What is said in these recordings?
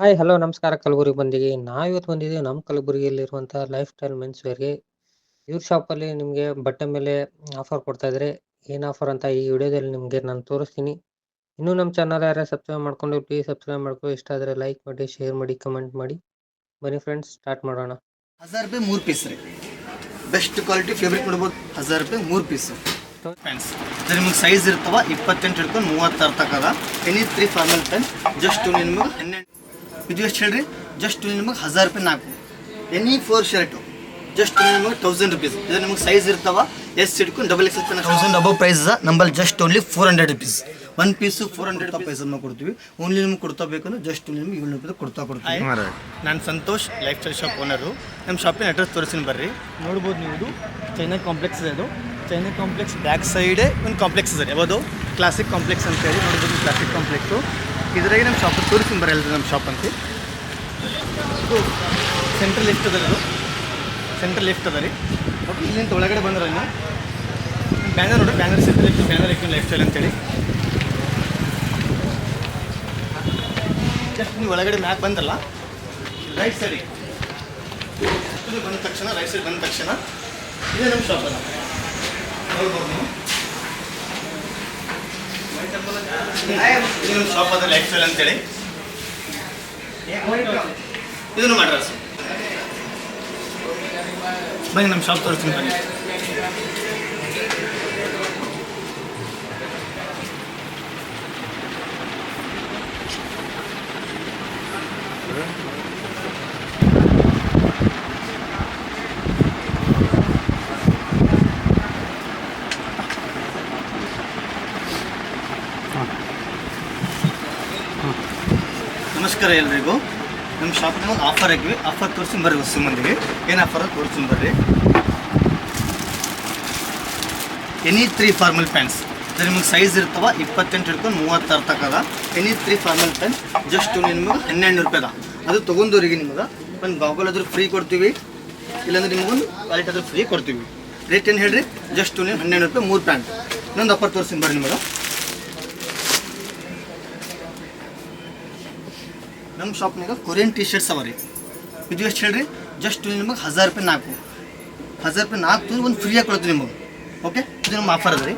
Hi hello ನಮಸ್ಕಾರ ಕಲಬುರಗಿ ಬಂದಿಗೆ. ನಾವಿವತ್ತು ಬಂದಿದ್ದೀವಿ ನಮ್ಮ ಕಲಬುರಗಿಯಲ್ಲಿರುವಂಥ ಲೈಫ್ ಸ್ಟೈಲ್ ಮೆನ್ಸ್ ವೇರ್ಗೆ ಇವ್ರ ಶಾಪಲ್ಲಿ ನಿಮಗೆ ಬಟ್ಟೆ ಮೇಲೆ ಆಫರ್ ಕೊಡ್ತಾ ಇದ್ದಾರೆ ಏನು ಆಫರ್ ಅಂತ ಈ ವಿಡಿಯೋದಲ್ಲಿ ನಿಮಗೆ ನಾನು ತೋರಿಸ್ತೀನಿ. ಇನ್ನೂ ನಮ್ಮ ಚಾನಲ್ ಯಾರು ಸಬ್ಸ್ಕ್ರೈಬ್ ಮಾಡ್ಕೊಂಡು ಪ್ಲೀಸ್ ಸಬ್ಸ್ಕ್ರೈಬ್ ಮಾಡ್ಕೊ ಇಷ್ಟ ಆದರೆ ಲೈಕ್ ಮಾಡಿ ಶೇರ್ ಮಾಡಿ ಕಮೆಂಟ್ ಮಾಡಿ. ಬನ್ನಿ ಫ್ರೆಂಡ್ಸ್ ಸ್ಟಾರ್ಟ್ ಮಾಡೋಣ. ಹಜಾರ್ ರೂಪಾಯಿ ಮೂರು ಪೀಸ್ ರೀ. ಬೆಸ್ಟ್ ಕ್ವಾಲಿಟಿ ಫೇವ್ರೇಟ್ ನೋಡ್ಬೋದು. ಹಜಾರ್ ರೂಪಾಯಿ ಮೂರು ಪೀಸ್ ಇದು ನಿಮಗೆ ಸೈಜ್ ಇರ್ತವ ಇಪ್ಪತ್ತೆಂಟು ಹಿಡ್ಕೊಂಡು ಮೂವತ್ತಾರು ತಕದ any three formal pen just ನಿಮಗೆ ಹನ್ನೆರಡು ಇದು ಎಷ್ಟು ಹೇಳ್ರಿ ಜಸ್ಟ್ ನಿಮಗೆ ಹಝಾರ್ ರೂಪಾಯಿ ನಾಲ್ಕು. ಎನಿ ಫೋರ್ ಶರ್ಟು ಜಸ್ಟ್ ನಿಮಗೆ ತೌಸಂಡ್ ರುಪೀಸ್ ಇದು ನಿಮಗೆ ಸೈಜ್ ಇರ್ತಾವ ಎಸ್ ಇಟ್ಕೊಂಡು double X thousand above price ನಂಬಲ್ಲಿ just only four hundred rupees one piece four hundred price ಅನ್ನು ಕೊಡ್ತೀವಿ. ಓನ್ಲಿ ನಿಮ್ಗೆ ಕೊಡ್ತಾ ಬೇಕಂದ್ರೆ ಜಸ್ಟ್ ನಿಮ್ಗೆ ಏಳ್ನೂರು ರೂಪಾಯಿ ಕೊಡ್ತಾ ಕೊಡ್ತೀವಿ. ನಾನು Santosh life style shop owner ನಮ್ಮ ಶಾಪಿನ ಅಡ್ರೆಸ್ ತೋರಿಸ್ತೀನಿ ಬರ್ರಿ. ನೋಡ್ಬೋದು ನೀವು ಇದು. ಚೈನಾ ಕಾಂಪ್ಲೆಕ್ಸ್ ಇದೆ ಅದು. ಚೈನಾ ಕಾಂಪ್ಲೆಕ್ಸ್ ಬ್ಯಾಕ್ ಸೈಡೇ ಒಂದು ಕಾಂಪ್ಲೆಕ್ಸ್ ಇದೆ. ಯಾವುದು ಕ್ಲಾಸಿಕ್ ಕಾಂಪ್ಲೆಕ್ಸ್ ಅಂತ ಹೇಳಿ ನೋಡ್ಬೋದು ಕ್ಲಾಸಿಕ್ ಕಾಂಪ್ಲೆಕ್ಸು ಇದ್ರಾಗೆ ನಮ್ಮ ಶಾಪ್ ತೋರಿಸ್ತೀನಿ ಬರ್ರಿ ಅಲ್ರಿ ನಮ್ಮ ಶಾಪ್ ಅಂತ. ಸೆಂಟ್ರಲ್ ಲಿಫ್ಟ್ ಅದ ಇದು ಸೆಂಟ್ರಲ್ ಲಿಫ್ಟ್ ಅದ ರೀ. ಓಕೆ ಇಲ್ಲಿಂದ ಒಳಗಡೆ ಬಂದ್ರೆ ಬ್ಯಾನರ್ ನೋಡಿ ಬ್ಯಾನರ್ ಸೆಂಟ್ರಲ್ ಲಿಫ್ಟ್ ಬ್ಯಾನರ್ ಇಟ್ಟು ಲೈಫ್ ಸ್ಟೈಲ್ ಅಂತೇಳಿ. ಜಸ್ಟ್ ನೀವು ಒಳಗಡೆ ಮ್ಯಾಕ್ ಬಂದಲ್ಲ ರೈಟ್ ಸೈಡಿಗೆ ಬಂದ ತಕ್ಷಣ ರೈಟ್ ಸೈಡ್ ಬಂದ ತಕ್ಷಣ, ಇದೇ ನಮ್ಮ ಶಾಪ್ ಅಲ್ಲ ನಮ್ಮ ಶಾಪ್ ಅದ ಲೈಫ್ ಅಂತೇಳಿ. ಇದನ್ನು ಮಾಡ್ರ. ಬನ್ನಿ ನಮ್ಮ ಶಾಪ್ ತೋರಿಸ್ತೀನಿ ಬನ್ನಿ. ನಮಸ್ಕಾರ ಎಲ್ರಿಗೂ. ನಮ್ಮ ಶಾಪ್ನಾಗ ಒಂದು ಆಫರ್ ಹಾಕಿವಿ. ಆಫರ್ ತೋರಿಸಿ ಬರ್ರಿ ಹೊಸ ಮಂದಿಗೆ ಏನು ಆಫರ್ ತೋರಿಸ್ತೀನಿ ಬರ್ರಿ. ಎನಿ ತ್ರೀ ಫಾರ್ಮಲ್ ಪ್ಯಾಂಟ್ಸ್ ನಿಮಗೆ ಸೈಜ್ ಇರ್ತಾವ ಇಪ್ಪತ್ತೆಂಟು ಹಿಡ್ಕೊಂಡು ಮೂವತ್ತಾರು ತಕ್ಕದ any three formal pant just ನಿಮಗೆ ಹನ್ನೆರಡು ರೂಪಾಯಿದ ಅದು. ತೊಗೊಂಡವ್ರಿಗೆ ನಿಮಗೆ. ಒಂದು ಗಾಗಲ್ ಆದರೂ ಫ್ರೀ ಕೊಡ್ತೀವಿ. ಇಲ್ಲಾಂದ್ರೆ ನಿಮಗೊಂದು ವ್ಯಾಲೆಟ್ ಆದರೂ ಫ್ರೀ ಕೊಡ್ತೀವಿ. ರೇಟ್ ಏನು ಹೇಳ್ರಿ? ಜಸ್ಟ್ ನೀವು ಹನ್ನೆರಡು ರೂಪಾಯಿ ಮೂರು ಪ್ಯಾಂಟ್ ಇನ್ನೊಂದು ಆಫರ್ ತೋರಿಸ್ತೀನಿ ಬರ್ರಿ ನಿಮಗೆ. ನಮ್ಮ ಶಾಪ್ನಾಗ ಕೊರಿಯನ್ ಟಿ ಶರ್ಟ್ಸ್ ಅವ ರೀ. ಇದು ಎಷ್ಟು ಹೇಳ್ರಿ? ಜಸ್ಟ್ ನಿಮಗೆ ಹಜಾರ್ ರೂಪಾಯಿ ನಾಲ್ಕು. ಹಜಾರ್ ರೂಪಾಯಿ ನಾಲ್ಕು ಒಂದು ಫ್ರೀಯಾಗಿ ಕೊಡ್ತೀವಿ ನಿಮಗೆ. ಓಕೆ ಇದು ನಮ್ಮ ಆಫರ್ ಅದ ರೀ.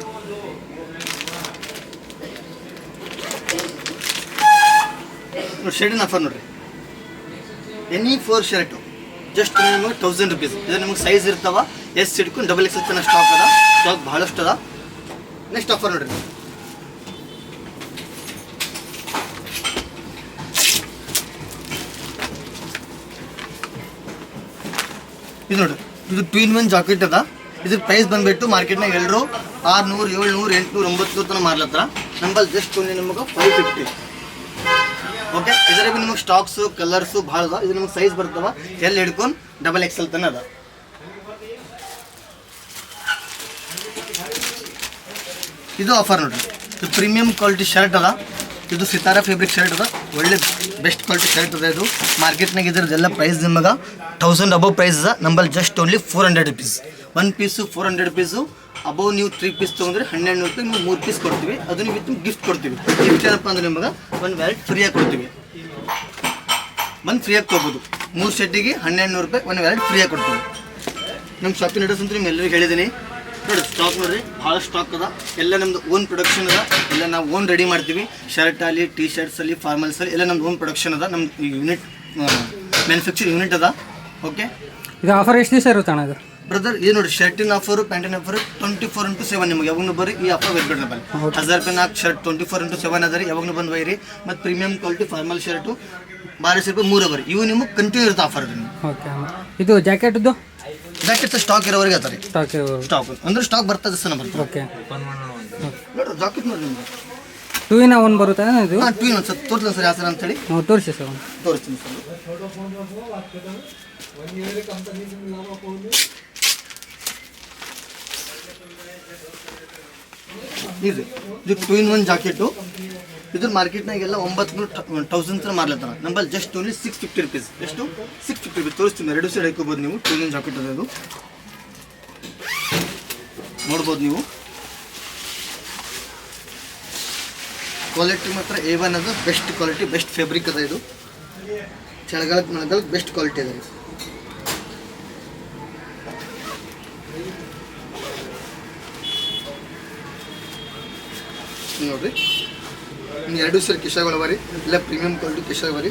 ನೋಡಿ ಶರ್ಟಿನ ಆಫರ್ ನೋಡ್ರಿ. ಎನಿ ಫೋರ್ ಶರ್ಟು ಜಸ್ಟ್ ನಿಮಗೆ ತೌಸಂಡ್ ರುಪೀಸ್ ಇದು ನಿಮಗೆ ಸೈಜ್ ಇರ್ತಾವ. ಎಸ್ ಹಿಡ್ಕೊಂಡು ಡಬಲ್ ಎಕ್ಸ್ ಎಲ್ ಸ್ಟಾಕ್ ಅದ. ಸ್ಟಾಕ್ ಭಾಳಷ್ಟು ಅದ. ನೆಕ್ಸ್ಟ್ ಆಫರ್ ನೋಡ್ರಿ. ಇದು ನೋಡ್ರಿ ಇದು ಟೂ ಇನ್ ಜಾಕೆಟ್ ಅದ. ಇದ್ರ ಪ್ರೈಸ್ ಬಂದ್ಬಿಟ್ಟು ಮಾರ್ಕೆಟ್ನಾಗ ಎಲ್ಲರೂ ಆರ್ನೂರು, ಏಳ್ನೂರು, ಎಂಟುನೂರು ಒಂಬತ್ತು ತನಕ ಮಾರ್ಲತ್ರ. ನಂಬಲ್ ಜಸ್ಟ್ ಒಂದು ನಿಮಗೆ ಫೈವ್ ಫಿಫ್ಟಿ ಓಕೆ ಇದರಾಗ ನಿಮಗೆ ಸ್ಟಾಕ್ಸು ಕಲರ್ಸು ಭಾಳ ಅದ ಇದು ನಿಮಗೆ ಸೈಜ್ ಬರ್ತವ. ಎಲ್ಲಿ ಹಿಡ್ಕೊಂಡು ಡಬಲ್ ಎಕ್ಸ್ ಎಲ್ ತನ ಅದ. ಇದು ಆಫರ್ ನೋಡ್ರಿ. ಇದು ಪ್ರೀಮಿಯಂ ಕ್ವಾಲಿಟಿ ಶರ್ಟ್ ಅದ. ಇದು ಸಿತಾರ ಫ್ಯಾಬ್ರಿಕ್ ಶರ್ಟ್ ಅದ. ಒಳ್ಳೆ ಬೆಸ್ಟ್ ಕ್ವಾಲಿಟಿ ಶರ್ಟ್ ಅದ ಇದು. ಮಾರ್ಕೆಟ್ನಾಗ ಇದ್ರದ್ದೆಲ್ಲ ಪ್ರೈಸ್ ನಿಮಗೆ ತೌಸಂಡ್ ಅಬೌವ್ ಪ್ರೈಸ್ ಅದ. ನಂಬಲ್ಲಿ just only four hundred rupees one piece four hundred rupees above ನೀವು ತ್ರೀ ಪೀಸ್ ತೊಗೊಂಡ್ರೆ ಹನ್ನೆರಡು ರೂಪಾಯಿ ನೀವು ಮೂರು ಪೀಸ್ ಕೊಡ್ತೀವಿ. ಅದನ್ನು ವಿತ್ ಗಿಫ್ಟ್ ಕೊಡ್ತೀವಿ. ಗಿಫ್ಟ್ ಏನಪ್ಪ ಅಂದ್ರೆ ನಿಮಗೆ ಒಂದು ವ್ಯಾಲೆಟ್ ಫ್ರೀಯಾಗಿ ಕೊಡ್ತೀವಿ. ಬಂದು ಫ್ರೀಯಾಗಿ ತೊಗೋಬೋದು ಮೂರು ಸೆಟ್ಟಿಗೆ ಹನ್ನೆರಡು ನೂರು ರೂಪಾಯಿ ಒಂದು ವ್ಯಾಲೆಟ್ ಫ್ರೀಯಾಗಿ ಕೊಡ್ತೀವಿ. ನಮ್ಮ ಶಾಪಿನ ಅಡ್ರೆಸ್ ಅಂತ ನಿಮ್ಗೆ ಎಲ್ಲರಿಗೂ ಹೇಳಿದ್ದೀನಿ ನೋಡಿ ಸ್ಟಾಕ್ ನೋಡ್ರಿ ಭಾಳ ಸ್ಟಾಕ್ ಅದ. ಎಲ್ಲ ನಮ್ದು ಓನ್ ಪ್ರೊಡಕ್ಷನ್ ಅದ. ಎಲ್ಲ ನಾವು ಓನ್ ರೆಡಿ ಮಾಡ್ತೀವಿ. ಶರ್ಟ್ ಅಲ್ಲಿ ಟಿ ಶರ್ಟ್ಸ್ ಅಲ್ಲಿ ಫಾರ್ಮಲ್ಸ್ ಅಲ್ಲಿ ಎಲ್ಲ ನಮ್ದು ಓನ್ ಪ್ರೊಡಕ್ಷನ್ ಅದ. ನಮ್ಮ ಯೂನಿಟ್ ಮ್ಯಾನುಫ್ಯಾಕ್ಚರ್ ಯೂನಿಟ್ ಅದ. ಓಕೆ ಇದು ಆಫರ್ ಎಷ್ಟು ದಿವಸ ಇರುತ್ತೆ ಅಣ್ಣ ಇದು? ಬ್ರದರ್ ಇದು ನೋಡಿ ಶರ್ಟಿನ ಆಫರ್ ಪ್ಯಾಂಟಿನ ಆಫರ್ ಟ್ವೆಂಟಿ ಫೋರ್ ಇಂಟು ಸೆವೆನ್ ನಿಮಗೆ. ಯಾವಾಗಲೂ ಬರ್ರಿ ಈ ಆಫರ್ ವೆಲ್ಬಿಡ್ರಿ ಬಲ್ಲಿ ಹಜಾರ್ ರೂಪಾಯಿ ನಾಲ್ಕು shirt twenty four into seven ಅದ ರೀ ಯಾವಾಗಲೂ ಬಂದು ಬೈರಿ ಮತ್ತು ಪ್ರೀಮಿಯಂ ಕ್ವಾಲಿಟಿ ಫಾರ್ಮಲ್ ಶರ್ಟು ಬಾರಿಸ್ ರೂಪಾಯಿ ಮೂರು ಅವರ್ ಇವು ನಿಮಗೆ ಕಂಟಿನ್ಯೂ ಇರುತ್ತೆ ಆಫರ್ ಓಕೆ ಇದು ಜಾಕೆಟ್ದು ಜಾಕೆಟ್ ಸ್ಟಾಕ್ ಇರೋವರೆಗೆ ಆತಾರೆ. ಸ್ಟಾಕ್ ಸ್ಟಾಕ್ ಅಂದ್ರೆ ಸ್ಟಾಕ್ ಬರ್ತದೆ ಸರ್ ಬರ್ತದೆ ಓಕೆ ನೋಡ್ರಿ ಜಾಕೆಟ್ ನೋಡಿ ನಿಮ್ಗೆ ಟೂ ಇನ್ ಒನ್ ಬರುತ್ತೆ ಇದು? ಹಾಂ ಟೂ ಒಂದು ಸರ್. ತೋರಿಸ್ತೀನಿ ಸರ್ ಯಾವ ಸರ್ ಅಂತೇಳಿ. ನಾವು ತೋರಿಸಿ ಸರ್ ಒಂದು. ತೋರಿಸ್ತೀನಿ ಸರ್. ಇದು ಇದು ಟೂ ಇನ್ ಒನ್ ಜಾಕೆಟು ಇದ್ರ ಮಾರ್ಕೆಟ್ನಾಗೆಲ್ಲ ಒಂಬತ್ತು ನೂರು ತೌಸಂಡ್ ತರ ಮಾರ್ಲತ್ತಾರ. ನಮ್ಮಲ್ಲಿ just only six fifty rupees ಎಷ್ಟು? ಸಿಕ್ಸ್ ಫಿಫ್ಟಿ ರುಪೀಸ್ ತೋರಿಸ್ತೀನಿ ಎರಡು ಸೈಡ್ ಹಾಕೋಬೋದು ನೀವು. ಟೂ ಇನ್ ಒನ್ ಜಾಕೆಟ್ ಅದು. ನೋಡ್ಬೋದು ನೀವು. ಕ್ವಾಲಿಟಿ ಮಾತ್ರ ಎ ಒನ್ ಅದು. ಬೆಸ್ಟ್ ಕ್ವಾಲಿಟಿ ಬೆಸ್ಟ್ ಫ್ಯಾಬ್ರಿಕ್ ಅದ ಇದು. ಚಳಿಗಾಲಕ್ಕೆ ಮಳೆಗಾಲಕ್ಕೆ ಬೆಸ್ಟ್ ಕ್ವಾಲಿಟಿ ಅದ ನೋಡ್ರಿ. ಇನ್ನು ಎರಡು ಸರಿ ಕಿಶಾಗಳು ಅವ ರೀ ಇಲ್ಲ ಪ್ರೀಮಿಯಂ ಕ್ವಾಲಿಟಿ ಕಿಶ ಅವ ರೀ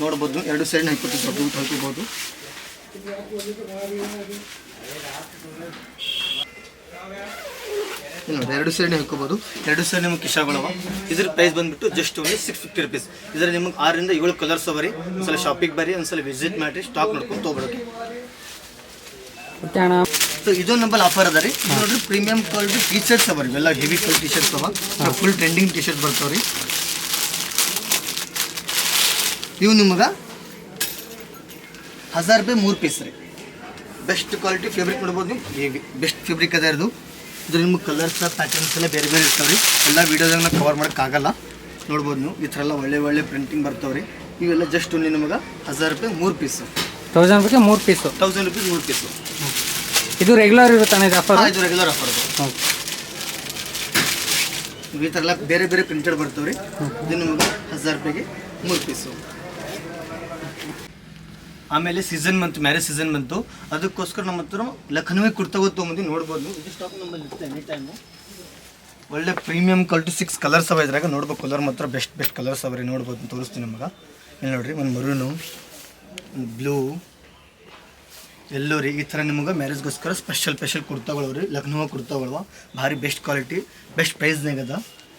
ನೋಡ್ಬೋದು, ಎರಡು ಸೈಡ್ ಹಾಕಿಬಿಟ್ಟು ದೊಡ್ಡ ಹಾಕೋಬೋದು ಇಲ್ಲಿ ನೋಡಿ ಎರಡು ಸೈಡ್ ಹಾಕೋಬಹುದು ಎರಡು ಸೈಡ್ ನಿಮ್ಗೆ ಕಿಶಾಗಳವ ಇದ್ರ ಪ್ರೈಸ್ ಬಂದ್ಬಿಟ್ಟು just only six fifty rupees ಇದ್ರ ನಿಮ್ಗೆ ಆರರಿಂದ ಏಳು ಕಲರ್ಸ್ ಅವರಿ ಒಂದ್ಸಲ ಶಾಪಿಗೆ ಬರ್ರಿ ಒಂದ್ಸಲ ವಿಸಿಟ್ ಮಾಡಿ ಸ್ಟಾಕ್ ನೋಡ್ಕೊಂಡು ತೊಗೊಬಿಡೋಕೆ ಸೊ ಇದು ನಂಬಲ್ ಆಫರ್ ಅದ ರೀ. ನೋಡ್ರಿ ಪ್ರೀಮಿಯಂ ಕ್ವಾಲಿಟಿ ಟಿ ಶರ್ಟ್ಸ್ ಅವ ರೀ. ಇವೆಲ್ಲ ಹೆವಿ ಕ್ವಾಲಿಟಿ ಟಿ ಶರ್ಟ್ಸ್ ಅವ. ಫುಲ್ ಟ್ರೆಂಡಿಂಗ್ ಟೀ ಶರ್ಟ್ ಬರ್ತಾವ ರೀ. ಇವು ನಿಮಗೆ ಹಜಾರ್ ರೂಪಾಯಿ ಮೂರು ಪೀಸ್ ರೀ. ಬೆಸ್ಟ್ ಕ್ವಾಲಿಟಿ ಫೇಬ್ರಿಕ್ ನೋಡ್ಬೋದು ನೀವು. ಬೆಸ್ಟ್ ಫೇಬ್ರಿಕ್ ಅದ ಇದು ಇದ್ರ ನಿಮ್ಗೆ ಕಲರ್ಸ್ ಪ್ಯಾಟರ್ನ್ಸ್ ಎಲ್ಲ ಬೇರೆ ಬೇರೆ ಇರ್ತಾವೆ ರೀ ಎಲ್ಲ ವೀಡಿಯೋದಾಗ ನಾವು ಕವರ್ ಮಾಡೋಕ್ಕಾಗಲ್ಲ ನೋಡ್ಬೋದು ನೀವು. ಈ ಥರ ಎಲ್ಲ ಒಳ್ಳೆ ಒಳ್ಳೆ ಪ್ರಿಂಟಿಂಗ್ ಬರ್ತಾವೆ ರೀ ಇವೆಲ್ಲ ಜಸ್ಟ್ ಓನ್ಲಿ ನಿಮಗೆ ಹಝಾರ್ ರೂಪಾಯಿ ಮೂರು ಪೀಸು ತೌಸಂಡ್ ರೂಪಾಯಿ ಮೂರು ಪೀಸು ತೌಸಂಡ್ ರುಪೀಸ್ ಮೂರು ಪೀಸು ಇದು ರೆಗ್ಯುಲರ್ ಇರುತ್ತೆ ಅಣ್ಣ ಇದು ಆಫರ್ ಇದು ರೆಗ್ಯುಲರ್ ಆಫರ್ ಈ ಥರ ಎಲ್ಲ ಬೇರೆ ಬೇರೆ ಪ್ರಿಂಟೆಡ್ ಬರ್ತಾವೆ ರೀ ಇದು ನಿಮಗೆ ಹಝಾರ್ ರೂಪಾಯಿಗೆ ಮೂರು ಪೀಸು ಆಮೇಲೆ ಸೀಸನ್ ಬಂತು ಮ್ಯಾರೇಜ್ ಸೀಸನ್ ಬಂತು. ಅದಕ್ಕೋಸ್ಕರ ನಮ್ಮ ಹತ್ರ ಲಖನವಿ ಕುರ್ತಾಗೋ ತೊಗೊಂಬಂದು ನೋಡ್ಬೋದು. ಇದು ಸ್ಟಾಕ್ ನಮ್ಮಲ್ಲಿ ಇರುತ್ತೆ ಎನಿ ಟೈಮು ಒಳ್ಳೆ ಪ್ರೀಮಿಯಂ ಕ್ವಾಲಿಟಿ ಸಿಕ್ಸ್ ಕಲರ್ಸ್ ಅವ ಇದ್ರಾಗ ನೋಡ್ಬೇಕು ಕಲರ್ ಮಾತ್ರ ಬೆಸ್ಟ್ ಬೆಸ್ಟ್ ಕಲರ್ಸ್ ಅವ ರೀ ನೋಡ್ಬೋದು ತೋರಿಸ್ತೀನಿ ನಿಮಗೆ. ಇಲ್ಲಿ ನೋಡ್ರಿ, ಒಂದು ಮರೂನು ಒಂದು ಬ್ಲೂ ಎಲ್ಲೋ ರೀ ಈ ಥರ ನಿಮಗೆ ಮ್ಯಾರೇಜ್ಗೋಸ್ಕರ ಸ್ಪೆಷಲ್ ಸ್ಪೆಷಲ್ ಕುರ್ತಾಗಳವ್ರಿ ಲಕ್ನೋ ಕುರ್ತಾಗಳವ ಭಾರಿ ಬೆಸ್ಟ್ ಕ್ವಾಲಿಟಿ ಬೆಸ್ಟ್ ಪ್ರೈಸ್ನಾಗದ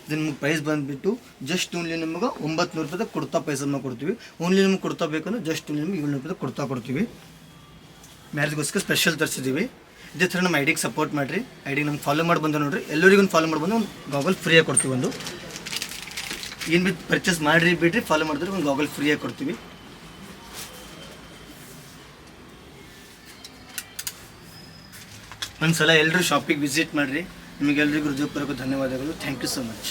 ಇದು ನಿಮ್ಗೆ ಪ್ರೈಸ್ ಬಂದುಬಿಟ್ಟು ಜಸ್ಟ್ ಓನ್ಲಿ ನಿಮ್ಗೆ ಒಂಬತ್ತು ನೂರು ರೂಪಾಯಿದಾಗ ಕುರ್ತಾ ಪ್ರೈಸನ್ನು ಕೊಡ್ತೀವಿ. ಓನ್ಲಿ ನಿಮ್ಗೆ ಕೊಡ್ತಾ ಬೇಕಂದ್ರೆ ಜಸ್ಟ್ ಓನ್ಲಿ ನಿಮ್ಗೆ ಏಳ್ನೂರು ರೂಪಾಯಿದಾಗ ಕೊಡ್ತಾ ಕೊಡ್ತೀವಿ. ಮ್ಯಾರೇಜ್ಗೋಸ್ಕರ ಸ್ಪೆಷಲ್ ತರಿಸಿದ್ದೀವಿ ಇದೇ ಥರ ನಮ್ಮ ಐಡಿಗೆ ಸಪೋರ್ಟ್ ಮಾಡಿರಿ. ಐಡಿಗೆ ನಮ್ಗೆ ಫಾಲೋ ಮಾಡಿ ಬಂದ ನೋಡಿರಿ. ಎಲ್ಲರಿಗೂ ಫಾಲೋ ಮಾಡಿ ಬಂದು ಒಂದು ಗಾಗಲ್ ಫ್ರೀಯಾಗಿ ಕೊಡ್ತೀವಿ ಒಂದು. ಏನು ಬಿ ಪರ್ಚೇಸ್ ಮಾಡಿರಿ ಬಿಡ್ರಿ ಫಾಲೋ ಮಾಡಿದ್ರೆ ಒಂದು ಗಾಗಲ್ ಫ್ರೀಯಾಗಿ ಕೊಡ್ತೀವಿ. ಒಂದ್ಸಲ ಎಲ್ಲರೂ ಶಾಪಿಗೆ ವಿಸಿಟ್ ಮಾಡಿರಿ. ನಿಮಗೆಲ್ರಿಗೂ ಹೃದಯಪೂರ್ವಕ ಧನ್ಯವಾದಗಳು ಥ್ಯಾಂಕ್ ಯು ಸೊ ಮಚ್